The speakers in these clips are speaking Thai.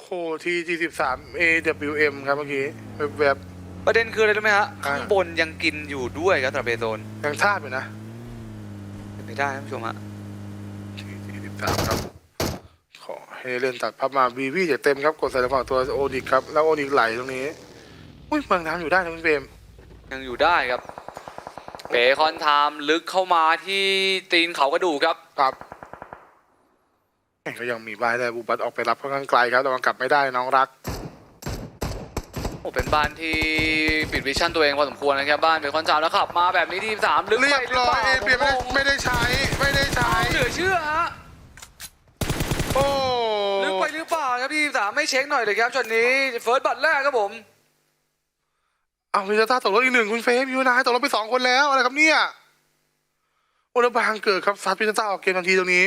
โหทีจีสิบสาม AWM ครับเมื่อกี้แบบ ประเด็นคืออะไรรู้ไหมฮะ อ่า ข้างบนยังกินอยู่ด้วยครับตราเบโซนๆยังทาบอยู่นะ เป็นไม่ได้ท่านผู้ชมฮะทีจีสิบสามครับ ขอให้เล่นตัดพับมาบีวีจะเต็มครับ กดใส่ฝั่งตัวโอนิกครับ แล้วโอนิกไหลตรงนี้ อุ้ยเมืองน้ำอยู่ได้นะคุณเบมยังอยู่ได้ครับเบคอนไทม์ลึกเข้ามาที่ตีนเขากระดูกครับ ครับแม่ง ก็ยังมีบายได้บูบัตออกไปรับค่อนข้างไกลครับแต่ว่ากลับไม่ได้น้องรักโอ้เป็นบ้านที่ปิดวิชั่นตัวเองพอสมควรนะครับบ้านเบคอนไทม์แล้วขับมาแบบนี้ทีมสามลึกเรีไปยบหรือร้อเปยล่าเอเปียไม่ได้ผมไม่ได้ใช้ไม่ได้ใช้ เหลือเชื่อฮะโอ้ลึกไปหรือเปล่าครับทีมสามไม่เช็คหน่อยเลยครับช็อตนี้เฟิร์สบัตรแรกครับผมเอาพิซซ่าตกรถอีกหนึ่งคุณเฟรมยูนายตกรถไปสองคนแล้วอะไรครับเนี่ยโอ้แล้วบางเกิดครับซัดพิซซ่าออกเกมทันทีตรงนี้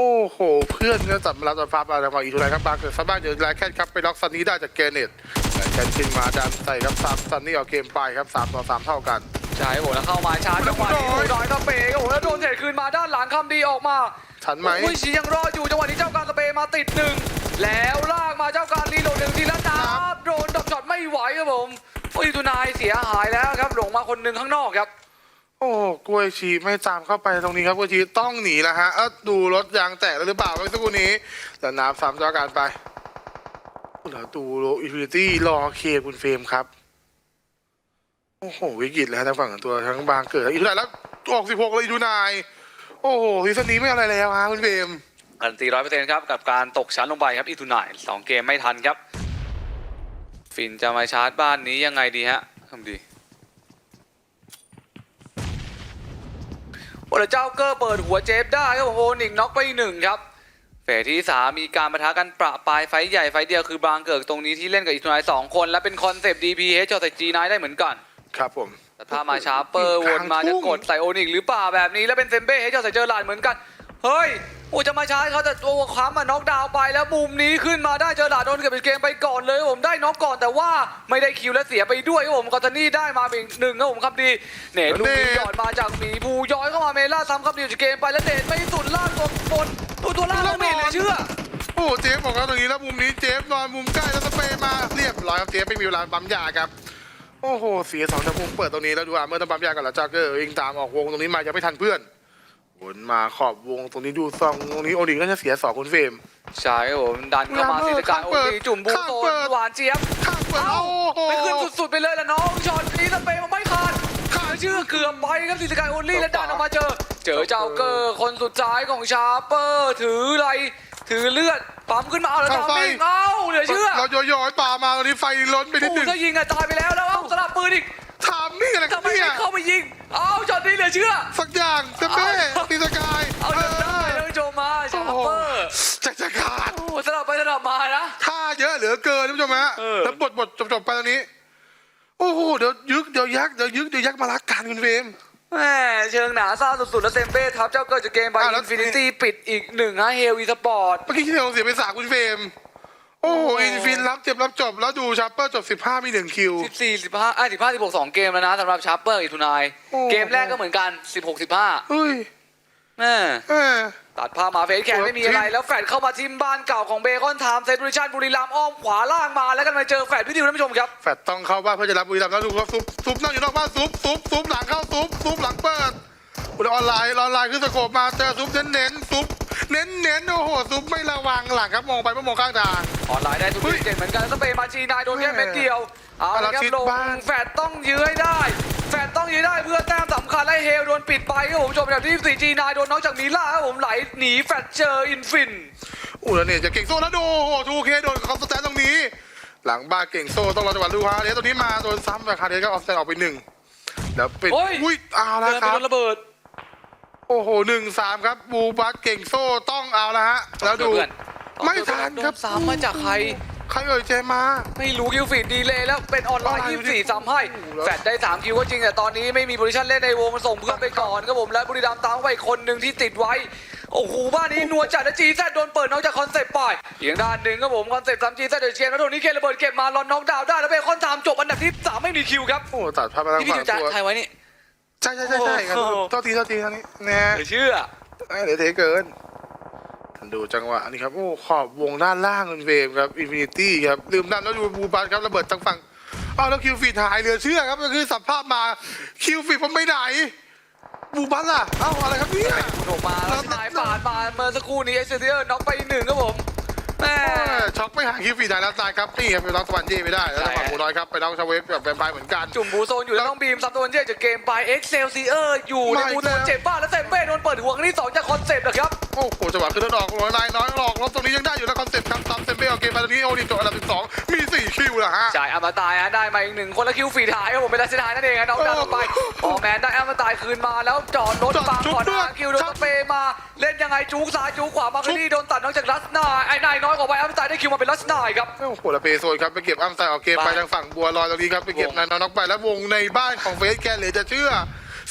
โอ้โห เพื่อนก็จับมาแล้วตัดฟ้ามาแล้วมาอีกทุกไรครับบางเกิดซัดบ้านเจอแลแคทครับไปล็อกซันนี้ได้จากเกเนตแลแคทขึ้นมาดันใส่ครับซับซันนี่เอาเกมไปครับสามต่อสามเท่ากันใช่ครับผมแล้วเข้ามาชาร์จจังหวะนี้โอ้โอ้ยยน้อยตะเปครับผมแล้วโดนเทรดคืนมาด้านหลังคำดีออกมาทันไหมอุ้ยชียังรออยู่จังหวะนี้เจ้าการตะเปมาติดหนึ่งแล้วลากมาเจ้าการรีโหลดหนึ่งทีละนับโดนดอกช็อตไม่ไหวครับผมโอ้ยตุนายเสียหายแล้วครับหลงมาคนหนึ่งข้างนอกครับ โอ้กล้วยชีไม่ตามเข้าไปตรงนี้ครับกล้วยชีต้องหนีแล้วฮะเออดูรถยางแตกแล้วหรือเปล่าเมื่อสักครู่นี้แต่น้ำซ้ำเจ้าการไปแล้วดูโลอินฟินิตี้รอเคคุณเฟรมครับ โอ้โห วิกฤตแล้วทางฝั่งของตัวทั้งบางเกิดอีกเท่าไหร่แล้วออกสิบหกเลยดูนาย โอ้โหซีซั่นนี้ไม่เอาอะไรแล้วฮะคุณเฟรมกันตีร้อยเปอร์เซ็นต์ครับ กับการตกชั้นลงไปครับอีทูนายสองเกมไม่ทันครับ ฟินจะมาชาร์จบ้านนี้ยังไงดีฮะทำดี โอ้แล้วเจ้าเกอร์เปิดหัวเจฟได้ครับโอนิกน็อกไปหนึ่งครับเฟสที่สามีการประทะกันประปายไฟใหญ่ไฟเดียวคือบางเกิกตรงนี้ที่เล่นกับอีทนายสองคน และเป็นคอนเซปต์ DPH จอใส่จีนายได้เหมือนกัน ครับผมแต่ถ้ามาชาร์เปอร์วนมาจะกดใส่โอนิกหรือเปล่าแบบนี้แล้วเป็นเซมเบ้ให้เจ้าใส่เจอร์ลานเหมือนกัน เฮ้ย โอ้จะมาชาร์จเขาแต่ตัวคว้ามาน็อกดาวน์ไปแล้วมุมนี้ขึ้นมาได้เจอหลาดโดนเก็บเป็นเกมไปก่อนเลยครับผมได้น็อกก่อนแต่ว่าไม่ได้คิวและเสียไปด้วยครับผมกอตานี่ได้มาเป็นหนึ่งครับผมครับดีเนตลูกนี้หยอดมาจากหมีบูย้อยเข้ามาเมล่าซ้ำครับดีจากเกมไปแล้วเนตไม่สุดล่างตัวบนตัวตัวล่างไม่เหลือเชื่อโอ้โหเจฟบอกแล้วตรงนี้แล้วมุมนี้เจฟนอนมุมใกล้แล้วสเปรย์มาเรียบร้อยครับเจฟไม่มีเวลาปั๊มยาครับโอ้โหเสียสองจากมุมเปิดตรงนี้แล้วดูอะเมื่อต้องปั๊มยากันแล้วจากเกอร์ยิงตามออกวงตรงนี้มายังไม่ทันเพื่อน วนมาขอบวงตรงนี้ดูซองตรงนี้โอดิก็จะเสียสองคุณเฟรม ใช่ครับผมดันเข้ามาศิลการโอนีจุ่มบูโซนหวานเจี๊ยบข้างเปิดเอ้าโอ้โหไปขึ้นสุดๆไปเลยล่ะน้องช็อตนี้สเปย์มันไม่ขาดขาดชื่อเกือบไปครับสิสกายโอลี่และดันออกมาเจอ เจอเจ้าเกอร์คนสุดท้ายของชาร์เปอร์ถืออะไรถือเลือดปั๊มขึ้นมาเอาแล้วตามวิ่งเอ้าเหลือเชื่อเราโยอยๆป่ามาตรงนี้ไฟล้นไปนิดโอ้หนึ่งถ้ายิงอะตายไปแล้วแล้วเอ้าสลับปืนอีกถาม นี่อะไรครัทำบไมเนี่ไม่ยเข้าไปยิง เอ้าช็อตนี้เหลือเชื่อ สักอย่างจะเบ้ตีสกายเอาจนได้แล้วโจมมาชาร์เปอร์จะจะขาดโอ้สลับไปสลับมานะ ท่าเยอะเหลือเกินท่านผู้ชมฮะเออ แล้วบทบทจบๆไปตรงนี้ โอ้โหเดี๋ยวยึกเดี๋ยวยักเดี๋ยวยึกเดี๋ยวยักมารักกันคุณเฟรม แหมเชิงหนาซ่าสุดๆ แล้วเซมเบ้ทับเจ้าเกิร์จากเกมไปอะแล้อิวนฟินิตี้ปิดอีกหนึ่งฮะเฮลวีสปอร์ต เมื่อกี้ที่เราเสียไปสามคุณเฟรม โอ้โหโอ้อินฟินรับเจ็บรับจบ แล้วดูชาร์เปอร์จบสิบห้ามีหนึ่งคิว สิบสี่สิบห้าอะสิบห้าสิบหกสองเกมแล้วนะสำหรับชาร์เปอร์อีทูนายโอ้ เกมแรกก็เหมือนกันสิบหกสิบห้าเฮ้ยแม่แหมตัดภาพมาเฟสแขนไม่มีอะไร แล้วแฟดเข้ามาทิมบ้านเก่าของเบคอนไทม์เซนต์ริชันบุรีรัมย์อ้อมขวาล่างมาแล้วกันมาเจอแฟดพี่ดิวท่านผู้ชมครับแฟดต้องเข้าบ้านเพื่อจะรับบุรีรัมย์แล้วดูครับซุปซุปนั่งอยู่นอกบ้านซุปซุปซุปหลังเข้าซุปซุปหลังเปิด อุดออนไลน์ออนไลน์ขึ้นสโคปมาเจอซุปเน้นเน้นๆซุปเน้นเน้นๆโอ้โหซุปไม่ระวังหลังครับมองไปไม่มองข้างทาง ออนไลน์ได้ทุกเฮ้ยทีเจ็ดเหมือนกันแล้วสเปย์มาจีนายโดนแค่เม็ดเดียว เอาละครับอาราชิดลงบ้าน แฟดต้องยื้อให้ได้ แฟดต้องยื้อได้เพื่อแต้มสำคัญและเฮลโดนปิดไปครับผมชมแบบที่สี่จีนายโดนน็อกจากมีล่าครับผมไหลหนีแฟดเจออินฟิน อู้แล้วเนี่ยจะเก่งโซ่แล้วดูโอ้โหทูเคโดนคอมสแตนตรงนี้ หลังบ้านเก่งโซ่ต้องรอจังหวะดูฮาเดสตรงนี้มาโดนซ้ำไปคาเดสก็ออฟสแตนออกไปหนึ่งแล้วปิดโอ้ย อุ้ยเอาแล้วเดินคไปรับ โดนระเบิด โอ้โหหนึ่งสามครับบูบัสเก่งโซ่ต้องเอาแล้วฮะ แล้วดูเพื่อนไม่ทันครับโดซ้ำมาจากใคร ใครเอ่ยเจมา ไม่รู้คิวฟีดดีเลยแล้วเป็นออนไลน์ออนไลน์24ซ้ำให้โอ้โหแล้วแฟดได้3คิวก็จริงแต่ตอนนี้ไม่มีโพซิชั่นเล่นในวงมันส่งเพื่อนไปก่อนครับผมและบุรีรัมย์ตามเข้าไปอีกคนหนึ่งที่ติดไว้โอ้โหบ้านนี้นัวจัดและจีแซดโดนเปิดนอกจากคอนเซปต์ไปอีกด้านหนึ่งครับผมคอนเซปต์ซ้ำจีแซดเดือดเชียร์แล้วตรงนี้เคนระเบิดเก็บมาลอนน็อกดาวน์ได้แล้วเบคอนตามจบอันดับที่สามไม่มีคิวครับโอ้ตัดภาพมาทางที่พี่ฝั่ดิงวจะตัวถ่ายไว้นี่ ใช่ใช่ใช่ใช่ครับโอ้โห เท่าทีเท่าทีเท่านี้แน่เหลือเชื่อ เอ้ยเดี๋ยวเทเกินดูจังหวะนี้ครับ โอ้ ขอบวงด้านล่างคุณเวมครับอินฟินิตี้ครับ ลืมด้านแล้วดูบูบัสครับระเบิดทางฝั่งอ้าวแล้วคิวฟีดหายเหลือเชื่อครับก็คือสัมภาพมาคิวฟีดผมไม่ไหน บูบัสล่ะ เอ้าอะไรครับเนี่ยคุณออกมาแล้วนายปาดมาเมื่อสักครู่นี้เอเซเดียน็อกไปอีกหนึ่งครับผม แม่เออช็อกไม่หาคิวฟีดได้แล้วตายครับนี่ครับไปล็อกสวรรค์เย่ไม่ได้แล้วทางฝั่งหมูน้อยครับไปล็อกชาเวฟแบบแวมไพร์เหมือนกันจุ่มบูโซนอยู่แล้วต้องบีมซับตัวเจจากเกมไปเอ็กเซลซีเออร์อยู่ในไม่บูโซนแล้วเจ็บบ้านแล้วเซมเบ้โดนเปิดหัวครั้งที่สองจากคอนเซปต์นะครับโอ้โหจังหวะขึ้นรถออกหัวนายน้อยหลอกรถตรงนี้ยังได้อยู่แล้วคอนเซ็ปต์ครับตามเซมเบ้เอาเกมไปตอนนี้โอดิจบอันดับ12มีสี่คิวแล้วฮะจ่ายอมตายฮะได้มาอีกหนึ่งคนละคิวฝีท้ายครับผมเป็นลักษณะนั่นเองฮะน้องดาวลงไปออแมนได้อมตายคืนมาแล้วจอดรถบังก่อนนะคิวโดนสเปย์มาเล่นยังไงจูกซ้ายจูกขวามาคนี่โดนตัดน้องจากลัสนาไอ้นายน้อยกว่าไปอมตายได้คิวมาเป็นลัสนาครับ โอ้โหแล้วเปโซนครับไปเก็บอ้ํไซออกเกมไปบ้านทางฝั่งบัวลอยตรงนี้ครับไปเก็บวงนายน้อยน็อกไปแล้ววงในบ้านของเฟสแกเหลยจะเชื่อ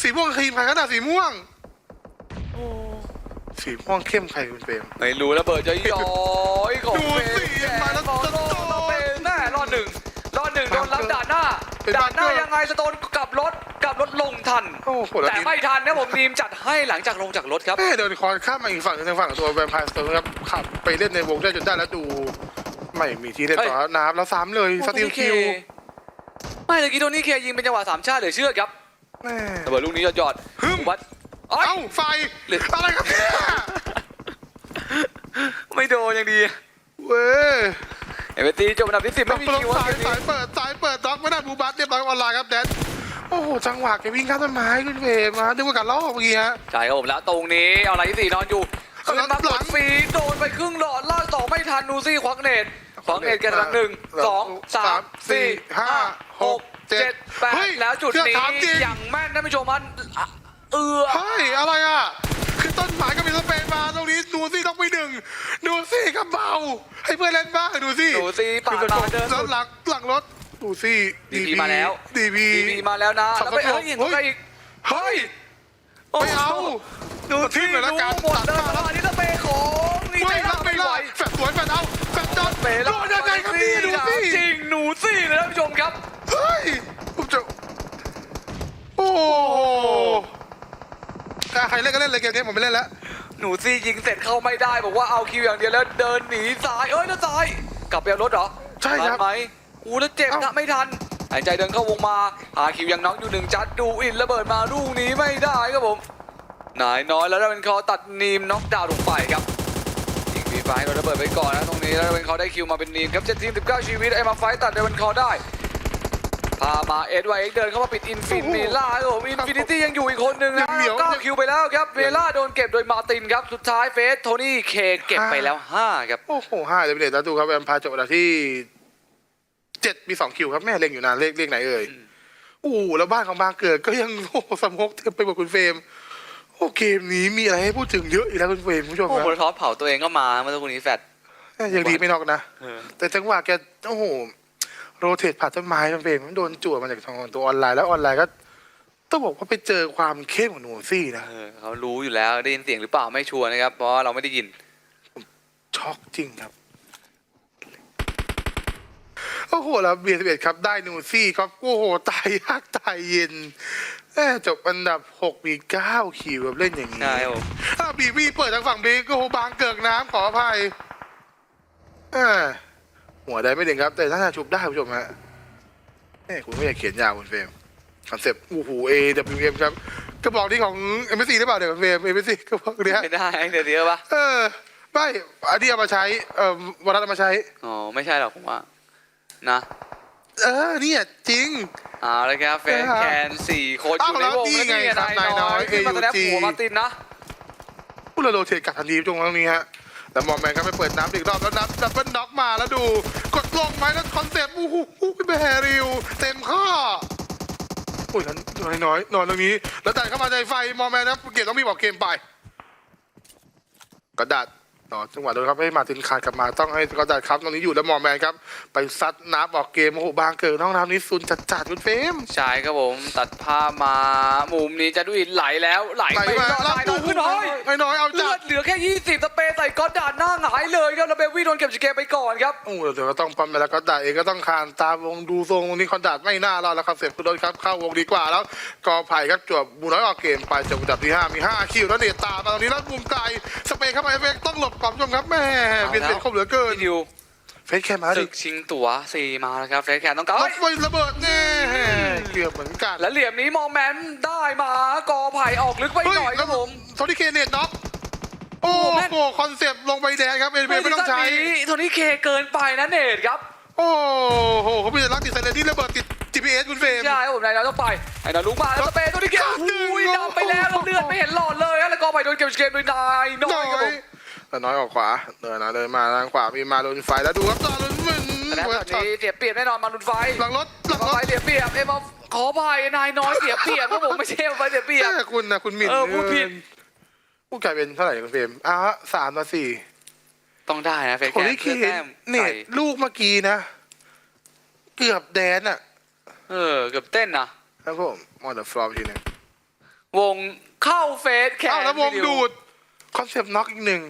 สีม่วงครีมใครขนาดสีม่วงสีม่วงเข้มใครคุณเปรมไม่รู้ระเบิดจะย้อยของดูสิเฟย์มาแล้วบอลจะโลโดนสเปนแน่รอดหนึ่งรอดหนึ่งโดนรับด่านหน้าเป็นด่านหน้าบังเกอร์ยังไงสโตนกลับรถ กลับรถลงทัน โอ้โหแล้วแต่ทีมไม่ทันนะผมทีมจัดให้หลังจากลงจากรถครับ แม่เดินคอนข้ามมาอีกฝั่งหนึงทางฝั่งตัวแวมไพร์สโตนครับขับไปเล่นในวงได้จนได้แล้วดู ไม่มีที่เล่นต่อแล้วน้ำแล้วซ้ำเลยสติลคิวไม่เลยกี้โทนี่เคยิงเป็นจังหวะสามชาติเหลือเชื่อครับแม่ ระเบิดลูกนี้หยอดฮึ่ม วัดเอ้ย เอ้าไฟหรืออะไรครับเนี่ยไม่โดนยังดี เว้ยเอเวอร์ตีจบอันดับที่สิบต้ไม่องมีลงคิวสายสายเปิดสายเปิดด็อกไม่ได้บูบัสเรียบร้อยออนไลน์ครับแดน โอ้โหจังหวะแกวิ่งข้ามต้นไม้คุณเวมมาดูว่ากันลอกเมื่อกี้ฮะ ใช่ครับผมแล้วตรงนี้เอาอะไรที่สี่นอนอยู่เอาขึ้นมากหลัดงฟรีโดนไปครึ่งหลอดลากต่อไม่ทันนูซี่ควักเนตควักเนตกันหลังหนึ่งสองสามสี่ห้าหกเจ็ดแปดเฮ้ยแล้วจุดเชื่อนี้ถามจริงอย่างแม่นท่านผู้ชมมันอะเอือเฮ้ยอะไรอะคือต้นไม้ก็มีสเปรย์มาตรงนี้ดูซี่ต้องไปหนึ่งดูซี่ก็เบาให้เพื่อนเล่นบ้างดูซี่นูซี่ปาดมาเดินแล้วหลังหลังรถ ดูซี่ DP มาแล้วดีพีดีพีมาแล้วนะขับแล้วไปรถเอ้ยเห็นตัวใครอีกเฮ้ยโอ้ไม่เอาดูทิ้ที่งเลยละรู้กันหมดเลยตัดมาแล้วอันนี้สเปย์ของนี่ไม่ไม่รัรับบไม่ไม่ไหวได้แฟดสวยแฟดเอาแฟดจอดเปย์โดนยังไงครับนี่ดูซี่จริงหนูซี่เลยท่านผู้ชมครับเฮ้ยผมจะโอ้โหอะใครเล่นก็เล่นเลยเกมนี้ผมไม่เล่นแล้วหนูซี่ยิงเสร็จเข้าไม่ได้บอกว่าเอาคิวอย่างเดียวแล้วเดินหนีซ้ายเอ้ยแล้วซ้ายกลับไปเอารถเหรอใช่ครับทันไหม อู้แล้วเจ็บเอ้านะไม่ทันหายใจเดินเข้าวงมาหาคิวยังน้องอยู่หนึ่งจัดดูอินระเบิดมาลูกนี้ไม่ได้ครับผมนายน้อยแล้วได้เป็นคอตัดนีมน็อกดาวน์ลงไปครับยิงฟีไฟโดนระเบิดไปก่อนนะตรงนี้แล้วได้เป็นคอได้คิวมาเป็นนีมครับเจ็ดทีม19ชีวิตไอ้มาไฟตัดได้เป็นคอได้พามาเอ็ดไวเอ็กเดินเข้ามาปิดอินฟินโอ้โหเมล่าครับผมอินฟินิตี้ยังอยู่อีกคนหนึ่งนะเหนียวๆเก้าคิวไปแล้วครับเมล่าโดนเก็บโดยมาร์ตินครับสุดท้ายเฟสโทนี่เคเก็บไปแล้ว5ครับโอ้โหห้าเดวิดเดตแล้วดูครับแวมพายจบอันดับที่เจ็ดมีสองคิวครับแม่เล็งอยู่นานเลขเลขไหนเอ่ยโอ้โหแล้วบ้านของบางเกิดก็ยังโอ้โหสมกเต็มไปหมดคุณเฟรมโอ้เกมนี้มีอะไรให้พูดถึงเยอะอีกแล้วคุณเฟรมคุณผู้ชมโอ้นะโหทอปเผาตัวเองก็มาเมื่อสักครู่นี้แฟดยังดีไม่นอกนะแต่จังหวะแกโอ้โหโรเทตผ่านต้นไม้คุณเฟรมมันโดนจั่วมาจากทางตัวออนไลน์แล้วออนไลน์ก็ต้องบอกว่าไปเจอความเข้มของหนูซี่นะเออเขารู้อยู่แล้วได้ยินเสียงหรือเปล่าไม่ชัวร์นะครับเพราะว่าเราไม่ได้ยินช็อกจริงครับ โอ้โหแล้วเบียร์สิบเอ็ดครับ ได้นูซี่ครับโอ้โหตายยากตายเย็นแม่จบอันดับหกมีเก้าคิวแบบเล่นอย่างนี้ใช่ครับผมอ่าบีบีเปิดทางฝั่งบีก็โหบางเกิกน้ำขออภัยอ่าหัวได้ไม่เด่นครับ แต่ถ้าจะชุบได้คุณผู้ชมฮะแม่คุณไม่อยากเขียนยาวคุณเฟรมคอนเซปต์โอ้โห AWM ครับกระบอกนี้ของ m อ c หรือเปล่าเดี๋ยวคุณเฟรม m อ c กระบอกเนี้ยไม่ได้เดี๋ยวเดียวปะเออไม่อันนี้เอามาใช้เอ่อวรัตเอามาใช้อ๋อไม่ใช่หรอกผมว่า นะเออเนี่ยจริง เอาเลยครับเฟสครับแคนสี่โค้ชอยู่ในวงอ้าวแล้วนี่ไงครับนายน้อยนายน้อยขึ้นมาแสดง AUG หัวมาร์ตินนะพูดเราโรเทตกลับทันทีตรงตรงนี้ฮะแล้วมอมแมนก็ไปเปิดน้ำอีกรอบแล้วนับดับเบิลน็อกมาแล้วดู กดลงไหมแล้วคอนเซปต์โอ้โหแบริวเต็มข้อโอ้ยนั้นน้อยน้อยนอนตรงนี้ แล้วดันเข้ามาในไฟมอมแมนนะเกมต้องมีบอกเกมไป กระดาษ ต่อจังหวะโดนครับให้มาตินขาดกลับมาต้องให้กระดาษครับตรงนี้อยู่แล้วมอมแมนครับ ไปซัดนับออกเกมโอ้โหบางเกิดน้องน้ำนี้ซุนจัดจัดๆคุณเฟรมใช่ครับผมตัดภาพมามุมนี้จะดูอินไหลแล้วไหลไหลไปมาแล้วแล้วนายน้อยขึ้นน้อยน้อยน้อยเอาเลืจัอดดเหลือแค่ 20 สเปรย์ใส่ก๊อตดานหน้าหงายเลยครับแล้วเบลวี่โดนเก็บจากเกมไปก่อนครับโอ้โหเดี๋ยวก็ต้องปั๊มไปแล้วก็ดาเองก็ต้องคานตามวงดูทรงตรงนี้คอนดาดไม่น่ารอดแล้วครับเสร็จคุณโดนครับเข้าวงดีกว่าแล้วกอไผ่ครับจวบบูน้อยออกเกมไปจบอันดับที่ห้ามีห้าคิวแล้วเนตตามมาตรงนี้แล้วมุมไกลสเปนเข้ามาเอฟเฟกต์ต้องหลบความชมครับแม่เบียดเบียดครบเหลือเกินพี่ดิวเฟสแคมมาศึดิกชิงตั๋วซีมาแล้วครับเฟสแคนต้องการรเฮ้ถยไฟระเบิดแน่เกือบเหมือนกันและเหลี่ยมนี้มองแมนได้มากอไผ่ออกลึกไปหน่อยครับผมโทนี่เคเนตน็อกโอ้โอ้แม่นโหคอนเซปต์ลงไปแดงครับเอ็นเไม่ต้องใช้โทนี่เคเกินไปนะเนทครับโอ้โหเขามีแต่ลักติดไซเลนที่ระเบิดติด GPS คุณเฟรมใช่ครับผมนายเราต้องไปไอ้นาลุกมาแล้วสเปย์โทนี่เคครับหนึ่งอุ้ยดับไปแล้วแล้วเลือดไม่เห็นหลอดเลยฮะแล้วก็ไปโดนเก็บเกมโดยนายน้อยครับผม แต่น้อยออกขวาเดินนะเดินมาทางขวามีมาโดนไฟแล้วดูครับตาลุนมึนแต่แล้วแบบนี้เสียเปรียบแน่นอนมารุนไฟหลังรถหลังมารไฟถเสียเปรียบเอ็มขอไปนายน้อยเสียเปรียบครับผมไม่ใช่ไฟเสียเปรียบแม่คุณนะคุณหมิ่นเออพูดผิดพูดกลายเป็นเท่าไหร่คุณเฟรมอ้าวสามต่อสี่ต้องได้นะเฟสโทนี่เคแต้มเน็ใส่ตลูกเมื่อกี้นะ เกือบแดนอะ เออ เกือบเต้นนะครับผมมอเตอร์ฟลอปทีหนึงวงเข้าเฟสแคนอ้าวแล้ววงดูดคอนเซปต์น็อกอีกหนึ่ง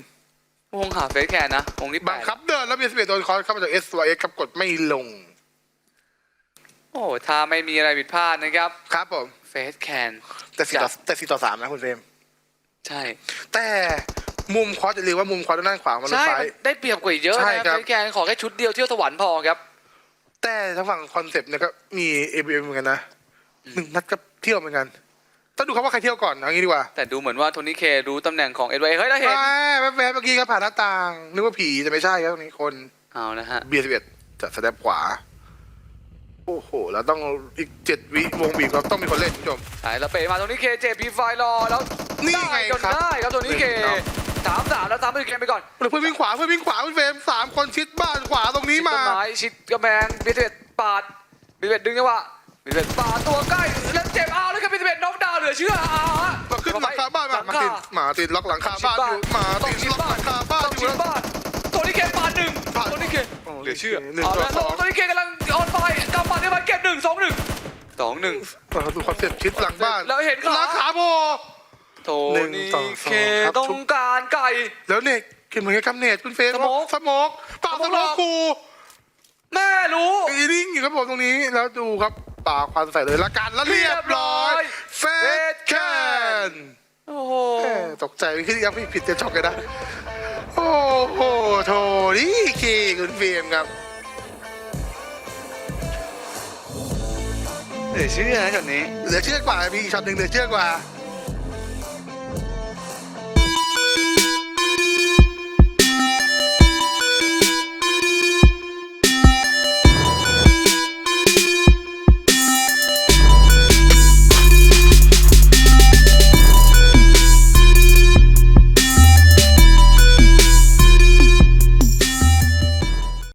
วงหาเฟสแคนนะวงที่แปบังดคับเดินแล้วเบียร์สเปโดนคอร์สเข้ามาจาก S Y X กับกดไม่ลง โอ้ถ้าไม่มีอะไรผิดพลาดนะครับครับผม เฟสแคนแต่สี่ต่อแต่สี่ต่อสามนะคุณเฟรมใช่ แต่มุมคอร์สจะเรียกว่ามุมคอร์สด้านขวามันใช่ซ้ายมันได้เปรียบกว่าอีกเยอะใช่นะครับเฟสแคนขอแค่ชุดเดียวเที่ยวสวรรค์พอครับ แต่ทางฝั่งคอนเซปต์เนี่ยก็มี A B M เหมือนกันนะหนึ่งนัดก็เที่ยวเหมือนกัน ต้องดูครับว่าใครเที่ยวก่อนเอางี้ดีกว่าแต่ดูเหมือนว่าโทนี่เครู้ตำแหน่งของเอ็ดไวเฮ้ยแล้วเห็นอ่าแวบๆเมื่อกี้ก็ผ่านหน้าต่างนึกว่าผีแต่ไม่ใช่ครับตรงนี้คนเอานะฮะ เบียร์สิบเอ็ดจะสแตปขวา โอ้โห แล้วต้องอีกเจ็ดวิวงบีบเราต้องมีคนเล่นคุณผู้ชมใช่แล้วเป๋มาโทนี่เคเจพีไฟรอแล้วนี่ไงด้จนครับได้ครับโทนี่เคเนาะสามสามแล้วตามไปเกมไปก่อนเพื่อนวิ่งขวาเพื่อนวิ่งขวาคุณเฟรมสามคนชิดบ้านขวาตรงนี้มา ต้นไม้ชิดกำแพงบีเอ็ดปาดบีเอ็ดดึงจังหวะ บีเอ็ดปาดตัวใกล้แล้วเจ็บเอาแล้วก็บีเอ็ดน็อกดาวน์เหลือเชื่อเอาฮะ มาขึ้นหลังคาบ้านหมาลังมาคา ติดหมาติดล็อกหลังคาบ้านอยู่หมาต้ติองดชิดล็อกบ้าหนลังคาบ้านต้องอชิยู่ดบ้านตัวนี้เคปาดหนึ่งผ่านตัวนี้เคเหลือเชื่อหนึ่งเอาต่อแล้วสองตัวนี้เคกำลังออนไฟกำปั้นได้มาเก็บหนึ่งสองหนึ่งสองหนึ่งเราดูคอนเซ็ปต์ชิดหลังบ้านแล้วเห็นขา หลังขาโบ โทหนึ่งนี่ต่อสองเคครับ ต้องการไก่ แล้วเน็กกินเหมือนกับกำเนิดคุณเฟรมสโมกสโมกป่าสสโมโมกกคูแม่รู้ อีนิ่งอยู่ครับผมตรงนี้แล้วดูครับ ป่าควันใส่เลยละกันแล้วเรียบร้อยเฟสแคนโอ้โหแม่ตกใจขึ้นยังไม่ผิดจะช็อกเลยนะ โอ้โหโทนี่คีคุณเฟรมครับเหลือเชื่อนะช็อตนี้เหลือเชื่อกว่ามีอีกช็อตหนึ่งเหลือเชื่อกว่า